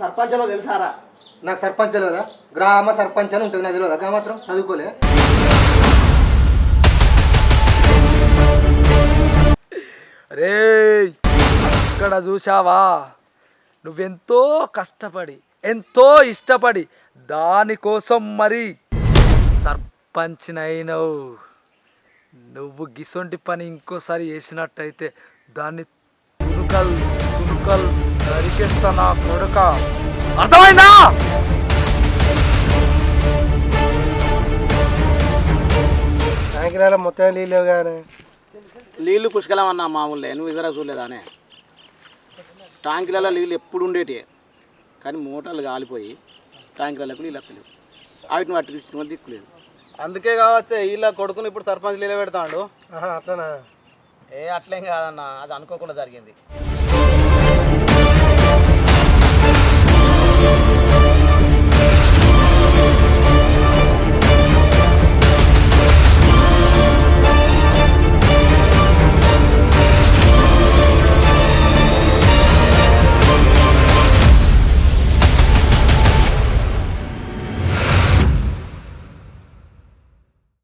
సర్పంచ్లో తెలుసారా? నాకు సర్పంచ్ తెలియదా గ్రామ సర్పంచ్ అని ఉంటుంది నాకు తెలియదా గా మాత్రం చదువుకోలే. రే అక్కడ చూసావా నువ్వెంతో కష్టపడి ఎంతో ఇష్టపడి దానికోసం మరి సర్పంచ్నైనవు. నువ్వు గిసొంటి పని ఇంకోసారి చేసినట్టయితే దాన్ని తునుకల్ తునుకల్ నరికేస్తా నా కొడుక. అర్థమైందా? సాయంకాలం మొత్తం నీళ్ళు కానీ నీళ్ళు పుష్కలం అన్న మామూలే నువ్వు ఇవరా చూడలేదానే? ట్యాంకులలో నీళ్ళు ఎప్పుడు ఉండేటివి కానీ మోటార్లు కాలిపోయి ట్యాంకులకు నీళ్ళు వస్తలేవు. వాటిని పట్టుకొచ్చిన వాళ్ళు దిక్కులేదు అందుకే కావచ్చే వీళ్ళ కొడుకుని ఇప్పుడు సర్పంచ్ లీల పెడతాడు అట్లనా? ఏ అట్లేం కాదన్న అది అనుకోకుండా జరిగింది.